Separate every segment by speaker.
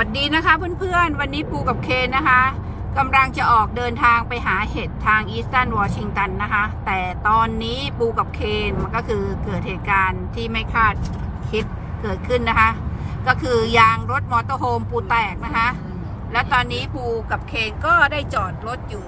Speaker 1: วัสดีนะคะเพื่อนๆ วันนี้ปูกับเคนนะคะกำลังจะออกเดินทางไปหาเห็ดทางอีสตันวอชิงตันนะคะ แต่ตอนนี้ปูกับเคนมันก็คือเกิดเหตุการณ์ที่ไม่คาดคิดเกิดขึ้นนะคะ ก็คือยางรถมอเตอร์โฮมปูแตกนะคะ และตอนนี้ปูกับเคนก็ได้จอดรถอยู่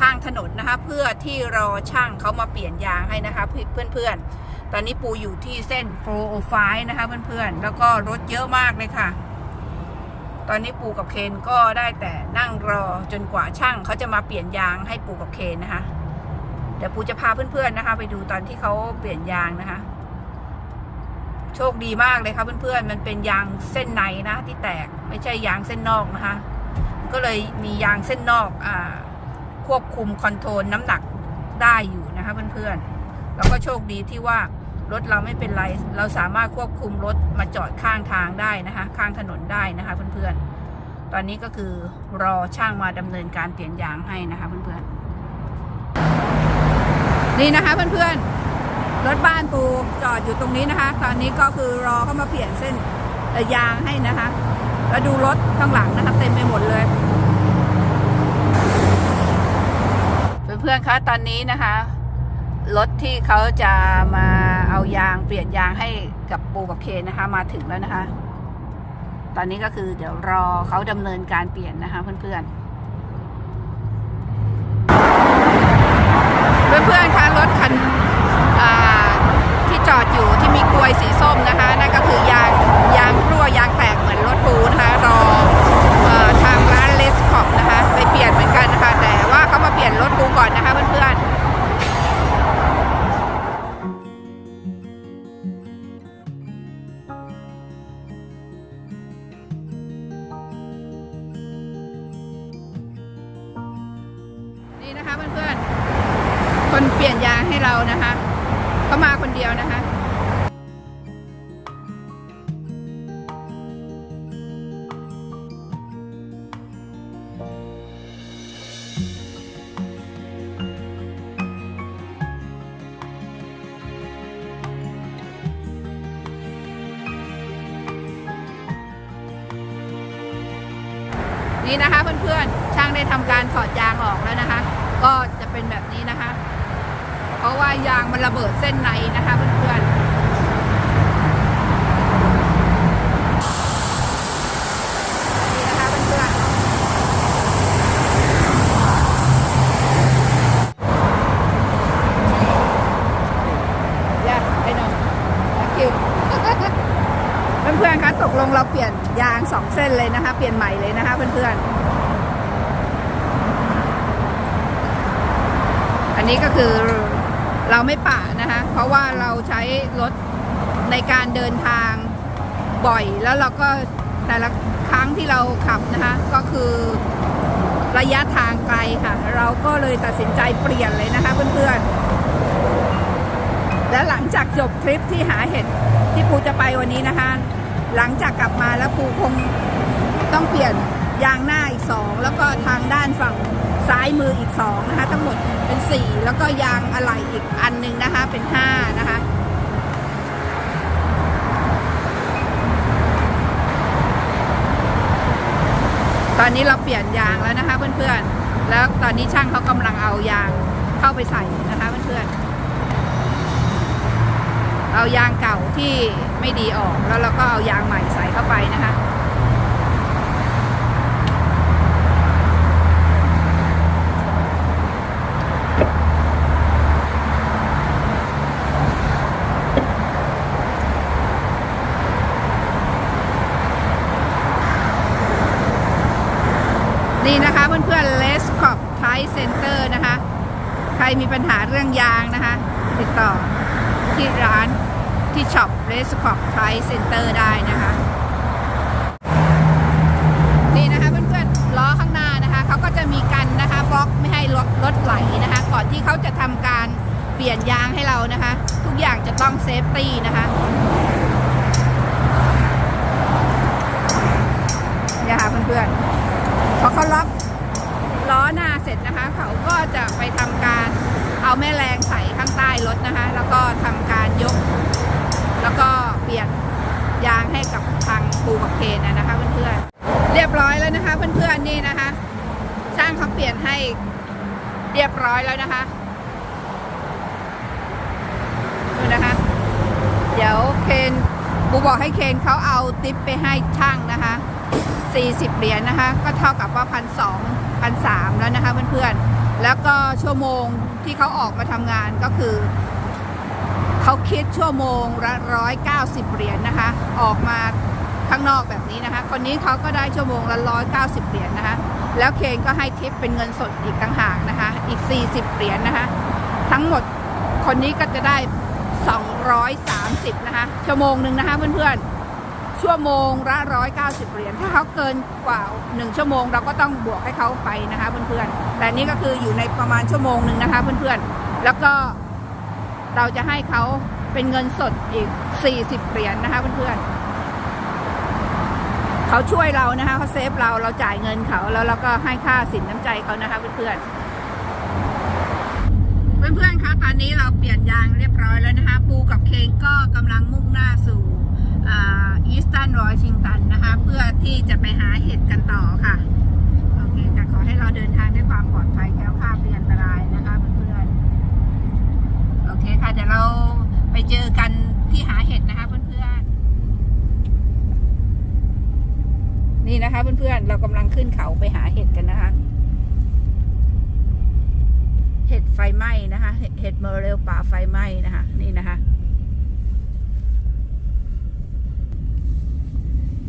Speaker 1: ข้างถนนนะคะ เพื่อที่รอช่างเขามาเปลี่ยนยางให้นะคะเพื่อนๆ ตอนนี้ปูอยู่ที่เส้น 405 นะคะเพื่อนๆ แล้วก็รถเยอะมากเลยค่ะ ตอนนี้ปูกับเคนก็ได้แต่นั่งรอจนกว่าช่างเขาจะมาเปลี่ยนยางให้ปูกับเคนนะคะ เดี๋ยวปูจะพาเพื่อนๆนะคะ ไปดูตอนที่เขาเปลี่ยนยางนะคะ โชคดีมากเลยค่ะเพื่อนๆ มันเป็นยางเส้นในนะที่แตกไม่ใช่ยางเส้นนอกนะคะ ก็เลยมียางเส้นนอกอ่าควบคุมคอนโทรลน้ำหนักได้อยู่นะคะเพื่อนๆ แล้วก็โชคดีที่ว่า รถเราไม่เป็นไร เราสามารถควบคุมรถมาจอดข้างทางได้นะคะ ข้างถนนได้นะคะเพื่อนๆ ตอนนี้ก็คือรอช่างมาดำเนินการเปลี่ยนยางให้นะคะเพื่อนๆ นี่นะคะเพื่อนๆ รถบ้านปูจอดอยู่ตรงนี้นะคะ ตอนนี้ก็คือรอเข้ามาเปลี่ยนเส้นยางให้นะคะ แล้วดูรถข้างหลังนะคะเต็มไปหมดเลยเพื่อนๆ คะตอนนี้นะคะ รถที่เขาจะมา เอายางเปลี่ยนยางให้กับปูกับเคนนะคะ มาถึงแล้วนะคะ ตอนนี้ก็คือเดี๋ยวรอเขาดำเนินการเปลี่ยนนะคะเพื่อนๆ ก็มาคนเดียวนะคะาะว่ายางมันระเบิดเส้นในนะคะเพื่อนๆนี่นะคะเพื่อนๆยากไอ้นนท์ thank you เพื่อนๆคะตกลงเราเปลี่ยนยางสองเส้นเลยนะคะ เปลี่ยนใหม่เลยนะคะเพื่อนๆ อันนี้ก็คือ เราไม่ปะนะคะเพราะว่าเราใช้รถในการเดินทางบ่อย แล้วเราก็แต่ละครั้งที่เราขับนะคะ ก็คือระยะทางไกลค่ะ เราก็เลยตัดสินใจเปลี่ยนเลยนะคะเพื่อนๆ และหลังจากจบทริปที่หาเห็ดที่ปูจะไปวันนี้นะคะ หลังจากกลับมาแล้วปูคงต้องเปลี่ยนยางหน้าอีกสองแล้วก็ทางด้านฝั่ง ซ้ายมืออีกสองนะคะทั้งหมดเป็นสี่แล้วก็ยางอะไหล่อีกอันหนึ่งนะคะเป็นห้านะคะตอนนี้เราเปลี่ยนยางแล้วนะคะเพื่อนๆ แล้วตอนนี้ช่างเขากำลังเอายางเข้าไปใส่นะคะเพื่อนๆ เอายางเก่าที่ไม่ดีออกแล้วเราก็เอายางใหม่ใส่เข้าไปนะคะ นี่นะคะเพื่อนๆ Les Cop Thai Center นะคะ ใคร มีปัญหาเรื่องยางนะคะ ติดต่อที่ร้านที่ช็อป Les Cop Thai Center ได้นะคะ นี่นะคะเพื่อนๆล้อข้างหน้านะคะเขาก็จะมีกันนะคะบล็อกไม่ให้รถรถไหลนะคะ ก่อนที่เขาจะทำการเปลี่ยนยางให้เรานะคะ ทุกอย่างจะต้องเซฟตี้นะคะนี่ค่ะเพื่อนๆพอเขาล็อกล้อหน้าเสร็จนะคะ เขาก็จะไปทำการ เอาแม่แรงใส่ข้างใต้รถนะคะแล้วก็ทำการยก แล้วก็เปลี่ยนยางให้กับทางปูกับเคนนะนะคะเพื่อนๆบร้อยแล้วนะคะ เพื่อนๆนี่นะคะ ช่างเขาเปลี่ยนให้เรียบร้อยแล้วนะคะดูนะคะ เดี๋ยวเคนบูบอกให้เคนเขาเอาติปไปให้ช่างนะคะ40เหรียญนะคะ ก็เท่ากับว่าพันสองพันสามแล้วนะคะเพื่อนๆแล้วก็ชั่วโมง ที่เขาออกมาทำงานก็คือ เขาคิดชั่วโมงละร้อยเก้าสิบเหรียญนะคะ ออกมาข้างนอกแบบนี้นะคะ คนนี้เขาก็ได้ชั่วโมงละร้อยเก้าสิบเหรียญนะคะ แล้วเคนก็ให้ทิปเป็นเงินสดอีกต่างหากนะคะ อีก40เหรียญนะคะ ทั้งหมดคนนี้ก็จะได้230นะคะ ชั่วโมงหนึ่งนะคะเพื่อนๆ ชั่วโมงละ190 เหรียญ ถ้าเขาเกินกว่า 1 ชั่วโมง เราก็ต้องบวกให้เขาไปนะคะเพื่อนๆ แต่นี่ก็คืออยู่ในประมาณชั่วโมงหนึ่งนะคะเพื่อนๆ แล้วก็เราจะให้เขาเป็นเงินสดอีก 40 เหรียญนะคะเพื่อนๆ เขาช่วยเรานะคะเขาเซฟเรา เราจ่ายเงินเขาแล้วเราก็ให้ค่าสินน้ำใจเขานะคะเพื่อนๆเพื่อนๆ คะ ตอนนี้เราเปลี่ยนยางเรียบร้อยแล้วนะคะ ปูกับเคนก็กำลังมุ่งหน้าสู่อี สตันวอชิงตันนะคะ เพื่อที่จะไปหาเห็ดกันต่อค่ะ โอเคค่ะขอให้เราเดินทางด้วยความปลอดภัยแคล้วคลาดปลอดอันตรายนะคะเพื่อนๆโอเคค่ะเดี๋ยวเราไปเจอกันที่หาเห็ดนะคะเพื่อนๆนี่นะคะ เพื่อนๆเรากำลังขึ้นเขาไปหาเห็ดกันนะคะ เห็ดไฟไหม้นะคะ เห็ดเห็ดเมอร์เรลป่าไฟไหม้นะคะ นี่นะคะ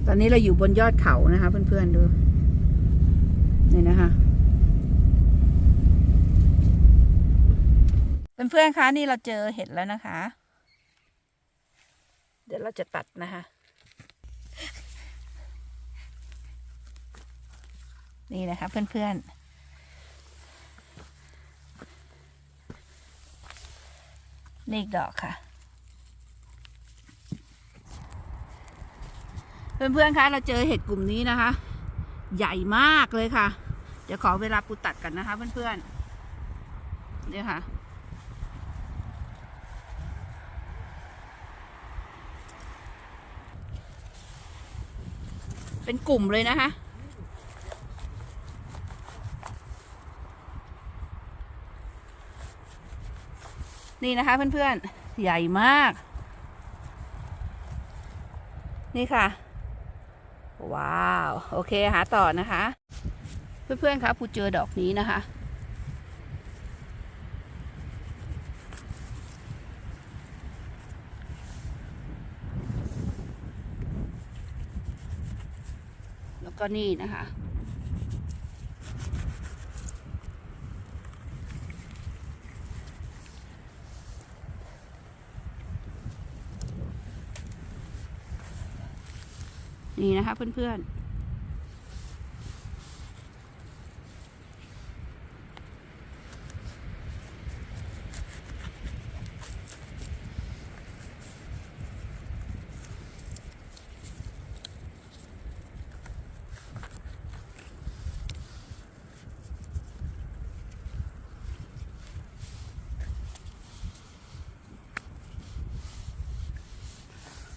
Speaker 1: ตอนนี้เราอยู่บนยอดเขานะคะ เพื่อนๆดู นี่นะคะ เพื่อนๆคะนี่เราเจอเห็ดแล้วนะคะ เดี๋ยวเราจะตัดนะคะ นี่นะคะ เพื่อนๆนี่อีกดอกค่ะ เพื่อนๆคะเราเจอเห็ดกลุ่มนี้นะคะ ใหญ่มากเลยค่ะ เดี๋ยวขอเวลาปูตัดกันนะคะเพื่อนๆเนี่ยค่ะ เป็นกลุ่มเลยนะคะนี่นะคะเพื่อนๆ ใหญ่มาก นี่ค่ะ โอเคหาต่อนะคะ เพื่อนๆคะปูเจอดอกนี้นะคะ แล้วก็นี่นะคะนี่นะคะเพื่อนๆ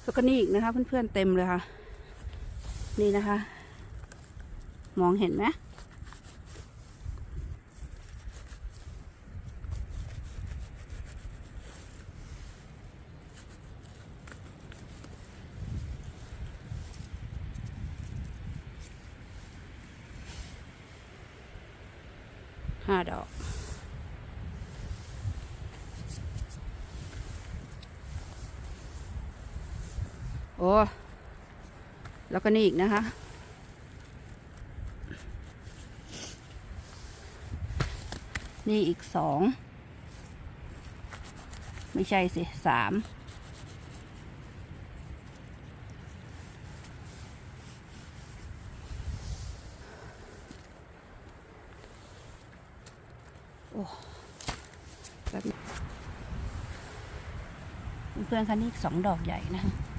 Speaker 1: แล้วก็นี่อีกนะคะ เพื่อนๆเต็มเลยค่ะ นี่นะคะ มองเห็นไหม อ้แล้วก็นี่อีกนะคะ นี่อีกสอง ไม่ใช่สิสามโอ้แบบเพื่อนคะนี่อีกสองดอกใหญ่นะคะ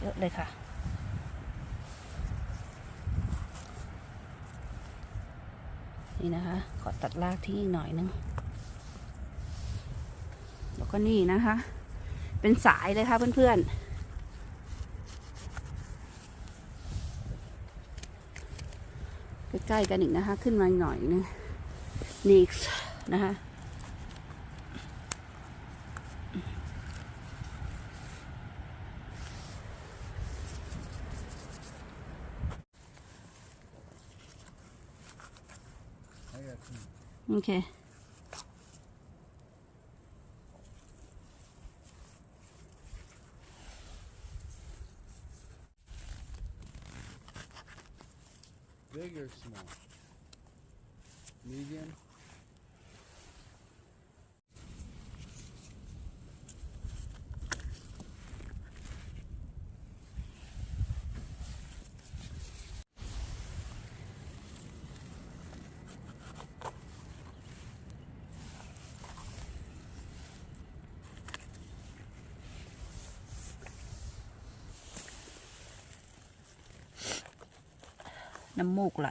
Speaker 1: เยอะเลยค่ะนี่นะคะ ขอตัดรากที่หน่อยนึง แล้วก็นี่นะคะ เป็นสายเลยค่ะเพื่อนๆ ใกล้ๆกันอีกนะคะ ขึ้นมาหน่อยนึงนี่นะคะ โอเค
Speaker 2: Big or small?
Speaker 1: น้ำมูกไหล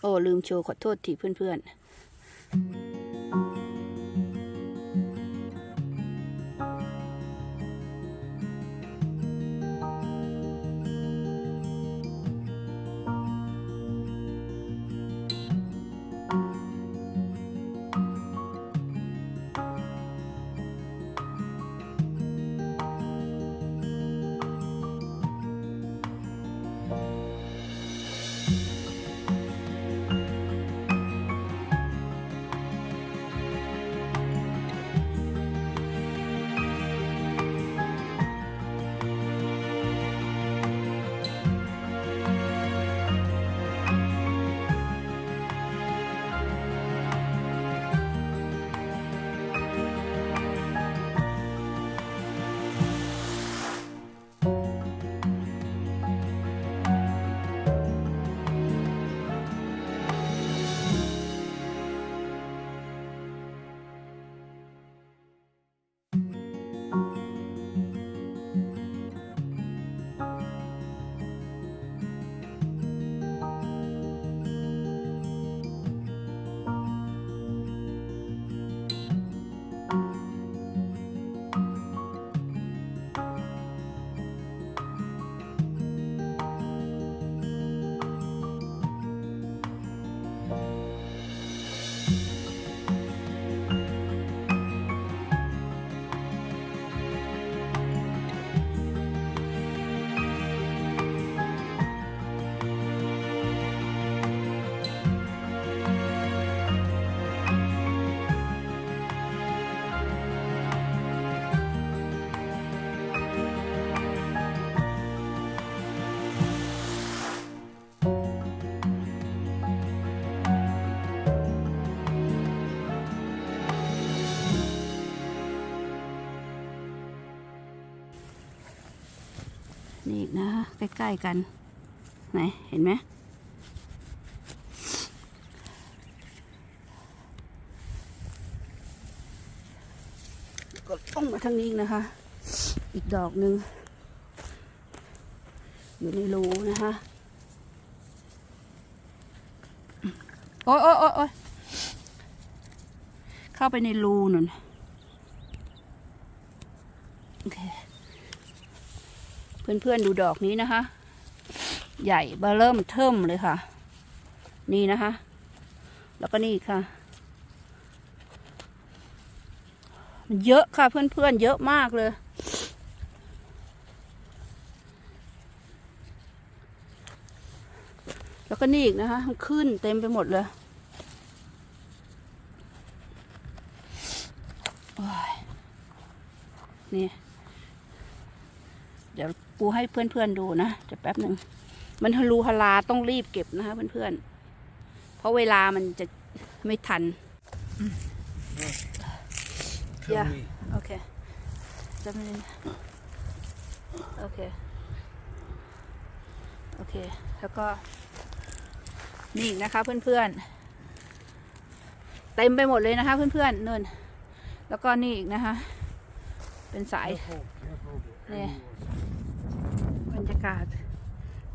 Speaker 1: โอ้ลืมโชว์ขอโทษทีเพื่อนๆ อีกนะคะใกล้ๆกันไหนเห็นไหมก็ต้องมาทางนี้นะคะ อีกดอกหนึ่งอยู่ในรูนะคะโอ๊ยโอ๊ยโอ๊ยโอ๊ยเข้าไปในรูนั่นโอเค เพื่อนๆดูดอกนี้นะคะ ใหญ่เบอเริ่มเทิมเลยค่ะ นี่นะคะ แล้วก็นี่ค่ะ มันเยอะค่ะเพื่อนๆเยอะมากเลย แล้วก็นี่อีกนะคะมันขึ้นเต็มไปหมดเลยโอ้ยนี่ เดี๋ยว ปูให้เพื่อนๆดูนะเดี๋ยวแป๊บหนึ่งมันฮารูฮาราต้องรีบเก็บนะคะเพื่อนๆ เพราะเวลามันจะไม่ทัน
Speaker 2: Kill
Speaker 1: Yeah.
Speaker 2: me.
Speaker 1: โอเคจำเลยโอเค โอเค แล้วก็ นี่อีกนะคะเพื่อนๆ เต็มไปหมดเลยนะคะเพื่อนๆนู่นแล้วก็นี่อีกนะคะ เป็นสาย
Speaker 2: Careful, careful.
Speaker 1: Yeah.
Speaker 2: Animals.
Speaker 1: บรรยากาศ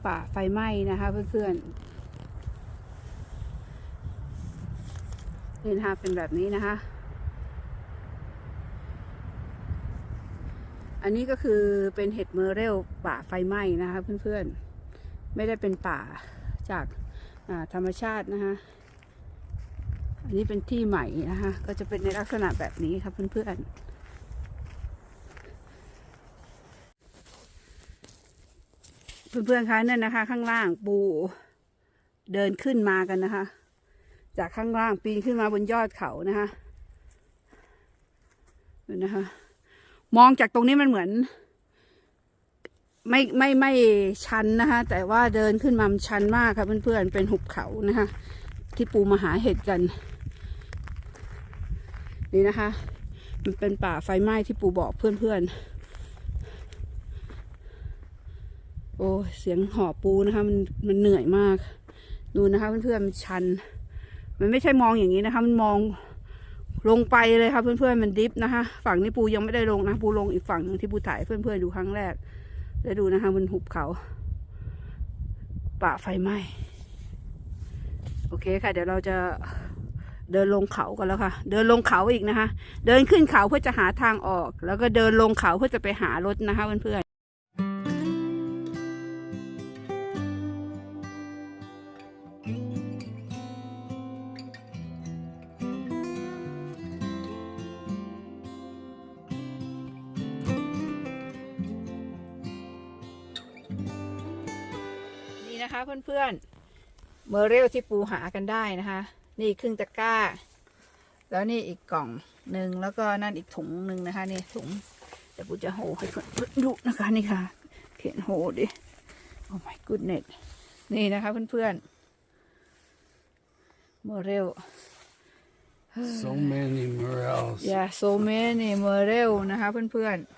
Speaker 1: ป่าไฟไหม้นะคะเพื่อนๆนี่นะคะเป็นแบบนี้นะคะ อันนี้ก็คือเป็นเห็ดเมอร์เรลป่าไฟไหม้นะคะเพื่อนๆ ไม่ได้เป็นป่าจากาธรรมชาตินะคะ อันนี้เป็นที่ใหม่นะคะ ก็จะเป็นในลักษณะแบบนี้ครับเพื่อนๆ เพื่อนๆคะนั่นนะคะ ข้างล่างปูเดินขึ้นมากันนะคะ จากข้างล่างปีนขึ้นมาบนยอดเขานะคะดูนะคะ มองจากตรงนี้มันเหมือน ไม่ไม่ไม่ชันนะคะ แต่ว่าเดินขึ้นมาชันมากค่ะเพื่อนๆเป็นหุบเขานะคะ ที่ปูมาหาเห็ดกัน นี่นะคะ มันเป็นป่าไฟไหม้ที่ปูบอกเพื่อนๆ โอ้เสียงหอบปูนะคะมันมันเหนื่อยมาก ดูนะคะเพื่อนๆมันชัน มันไม่ใช่มองอย่างนี้นะคะ มันมองลงไปเลยค่ะเพื่อนๆมันดิฟนะคะฝั่งนี้ปูยังไม่ได้ลงนะปูลงอีกฝั่งหนึ่งที่ปูถ่ายเพื่อนๆดูครั้งแรก แล้วดูนะคะมันหุบเขาป่าไฟไหม้โอเคค่ะ เดี๋ยวเราจะเดินลงเขากันแล้วค่ะ เดินลงเขาอีกนะคะ เดินขึ้นเขาเพื่อจะหาทางออก แล้วก็เดินลงเขาเพื่อจะไปหารถนะคะเพื่อนๆ เมอร์เรลที่ปูหากันได้นะคะ นี่ครึ่งตะกร้า แล้วนี่อีกกล่องหนึ่งแล้วก็นั่นอีกถุงหนึ่งนะคะนี่ถุงเดี๋ยวปูจะโหให้เพื่อนๆดูนะคะนี่ค่ะ เขียนโหดิโอ้ my goodness นี่นะคะเพื่อนๆเมอร์เรล
Speaker 2: So many morels.
Speaker 1: yeah so many เมอร์เรลนะคะเพื่อนๆ